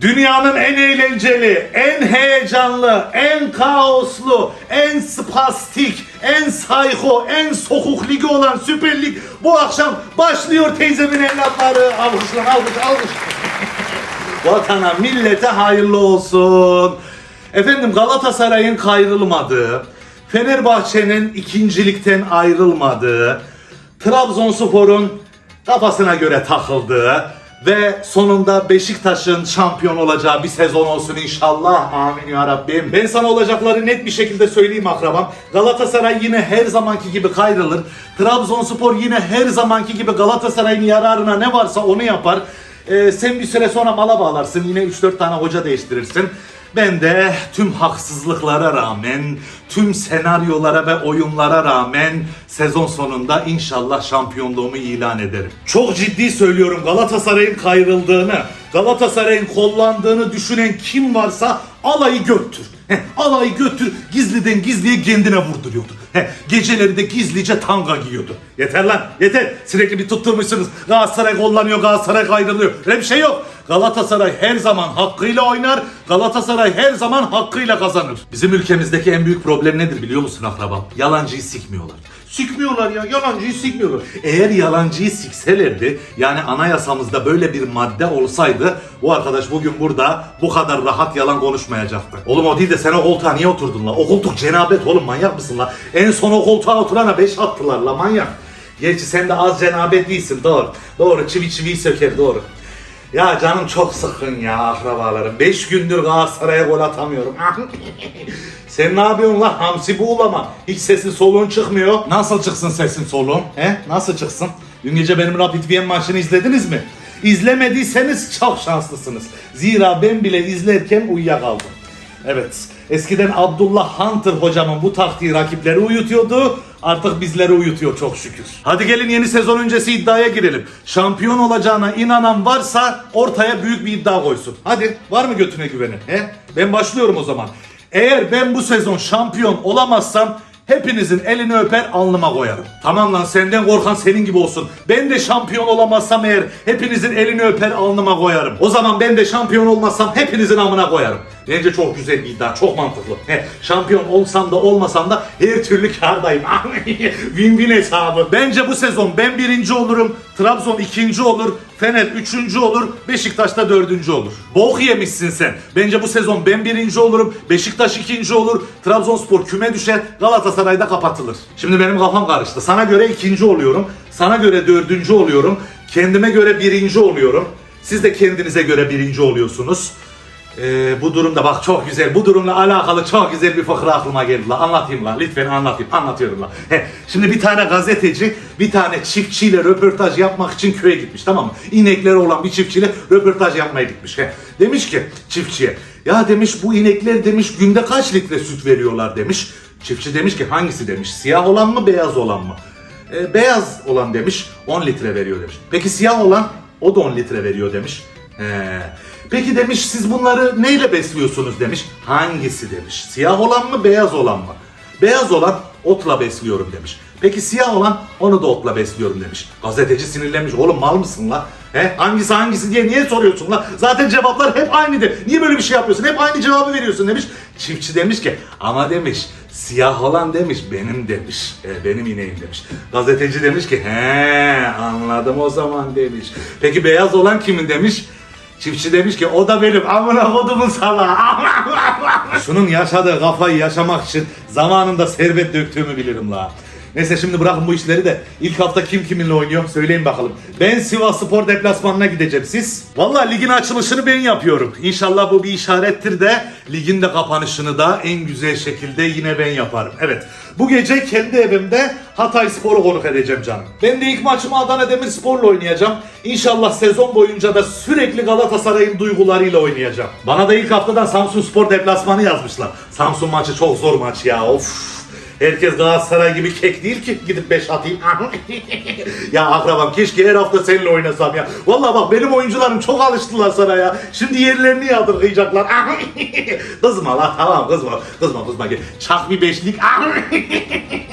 Dünyanın en eğlenceli, en heyecanlı, en kaoslu, en spastik, en sayko, en sokuk ligi olan Süper Lig bu akşam başlıyor teyzemin evlatları. Alkışlar, alkış, alkış. Vatana, millete hayırlı olsun. Efendim Galatasaray'ın kayrılmadığı, Fenerbahçe'nin ikincilikten ayrılmadığı, Trabzonspor'un kafasına göre takıldığı ve sonunda Beşiktaş'ın şampiyon olacağı bir sezon olsun inşallah. Amin ya Rabbim. Ben sana olacakları net bir şekilde söyleyeyim akrabam. Galatasaray yine her zamanki gibi kayrılır. Trabzonspor yine her zamanki gibi Galatasaray'ın yararına ne varsa onu yapar. Ee, sen bir süre sonra mala bağlarsın. Yine 3-4 tane hoca değiştirirsin. Ben de tüm haksızlıklara rağmen, tüm senaryolara ve oyunlara rağmen sezon sonunda inşallah şampiyonluğumu ilan ederim. Çok ciddi söylüyorum Galatasaray'ın kayrıldığını, Galatasaray'ın kollandığını düşünen kim varsa alayı götür. Alayı götür gizliden gizliye kendine vurduruyordu. Heh, geceleri de gizlice tanga giyiyordu. Yeter lan yeter. Sürekli bir tutturmuşsunuz. Galatasaray kollanıyor, Galatasaray kayrılıyor. Öyle bir şey yok. Galatasaray her zaman hakkıyla oynar. Galatasaray her zaman hakkıyla kazanır. Bizim ülkemizdeki en büyük problem nedir biliyor musun akrabam? Yalancıyı sikmiyorlar. Sikmiyorlar ya yalancıyı sikmiyorlar. Eğer yalancıyı sikselerdi yani anayasamızda böyle bir madde olsaydı bu arkadaş bugün burada bu kadar rahat yalan konuşmayacaktı. Oğlum o değil de sen o koltuğa niye oturdun la? O koltuk cenabet oğlum manyak mısın la? En son o koltuğa oturana beş attılar la manyak. Gerçi sen de az cenabet değilsin doğru. Doğru çivi çiviyi söker doğru. Ya canım çok sıkın ya akrabalarım. 5 gündür Galatasaray'a gol atamıyorum. Sen ne yapıyorsun lan hamsi buğulama? Hiç sesin soluğun çıkmıyor. Nasıl çıksın sesin soluğun? He? Nasıl çıksın? Dün gece benim Rapid Wien maçını izlediniz mi? İzlemediyseniz çok şanslısınız. Zira ben bile izlerken uyuyakaldım. Evet. Eskiden Abdullah Hunter hocamın bu taktiği rakipleri uyutuyordu. Artık bizleri uyutuyor çok şükür. Hadi gelin yeni sezon öncesi iddiaya girelim. Şampiyon olacağına inanan varsa ortaya büyük bir iddia koysun. Hadi var mı götüne güveni? He? Ben başlıyorum o zaman. Eğer ben bu sezon şampiyon olamazsam hepinizin elini öper alnıma koyarım. Tamam lan senden korkan senin gibi olsun. Ben de şampiyon olamazsam eğer hepinizin elini öper alnıma koyarım. O zaman ben de şampiyon olmazsam hepinizin amına koyarım. Bence çok güzel bir iddia, çok mantıklı. Şampiyon olsam da olmasam da her türlü kardayım. Win-win hesabı. Bence bu sezon ben birinci olurum, Trabzon ikinci olur, Fener üçüncü olur, Beşiktaş da dördüncü olur. Bok yemişsin sen. Bence bu sezon ben birinci olurum, Beşiktaş ikinci olur, Trabzonspor küme düşer, Galatasaray da kapatılır. Şimdi benim kafam karıştı. Sana göre ikinci oluyorum, sana göre dördüncü oluyorum, kendime göre birinci oluyorum. Siz de kendinize göre birinci oluyorsunuz. Ee, bu durumda bak çok güzel. Bu durumla alakalı çok güzel bir fıkra aklıma geldi la. Anlatayım la. Lütfen anlatayım. Anlatıyorum la. He, şimdi bir tane gazeteci bir tane çiftçiyle röportaj yapmak için köye gitmiş tamam mı? İnekleri olan bir çiftçiyle röportaj yapmaya gitmiş. He. Demiş ki çiftçiye ya demiş bu inekler demiş günde kaç litre süt veriyorlar demiş. Çiftçi demiş ki hangisi demiş siyah olan mı beyaz olan mı? "E, beyaz olan demiş 10 litre veriyor demiş. Peki siyah olan o da 10 litre veriyor demiş. He. Peki demiş siz bunları neyle besliyorsunuz demiş. Hangisi demiş. Siyah olan mı beyaz olan mı? Beyaz olan otla besliyorum demiş. Peki siyah olan onu da otla besliyorum demiş. Gazeteci sinirlenmiş. Oğlum mal mısın la? He? Hangisi hangisi diye niye soruyorsun la? Zaten cevaplar hep aynıdır. Niye böyle bir şey yapıyorsun? Hep aynı cevabı veriyorsun demiş. Çiftçi demiş ki ama demiş siyah olan demiş benim demiş. E, benim ineğim demiş. Gazeteci demiş ki he anladım o zaman demiş. Peki beyaz olan kimin demiş? Çiftçi demiş ki o da benim amına kodumun salağı. Şunun yaşadığı kafayı yaşamak için zamanında servet döktüğümü bilirim la. Neyse şimdi bırakın bu işleri de ilk hafta kim kiminle oynuyor söyleyin bakalım. Ben Sivas Spor deplasmanına gideceğim siz. Vallahi ligin açılışını ben yapıyorum. İnşallah bu bir işarettir de ligin de kapanışını da en güzel şekilde yine ben yaparım. Evet bu gece kendi evimde Hatay Spor'u konuk edeceğim canım. Ben de ilk maçımı Adana Demirspor'la oynayacağım. İnşallah sezon boyunca da sürekli Galatasaray'ın duygularıyla oynayacağım. Bana da ilk haftadan Samsun Spor deplasmanı yazmışlar. Samsun maçı çok zor maç ya of. Herkes Galatasaray gibi kek değil ki gidip 5 atayım. ya akrabam keşke her hafta seninle oynasam ya. Vallahi bak benim oyuncularım çok alıştılar sana ya. Şimdi yerlerini yadırgayacaklar. kızma la tamam kızma. Kızma kızma gel. Çak bir beşlik.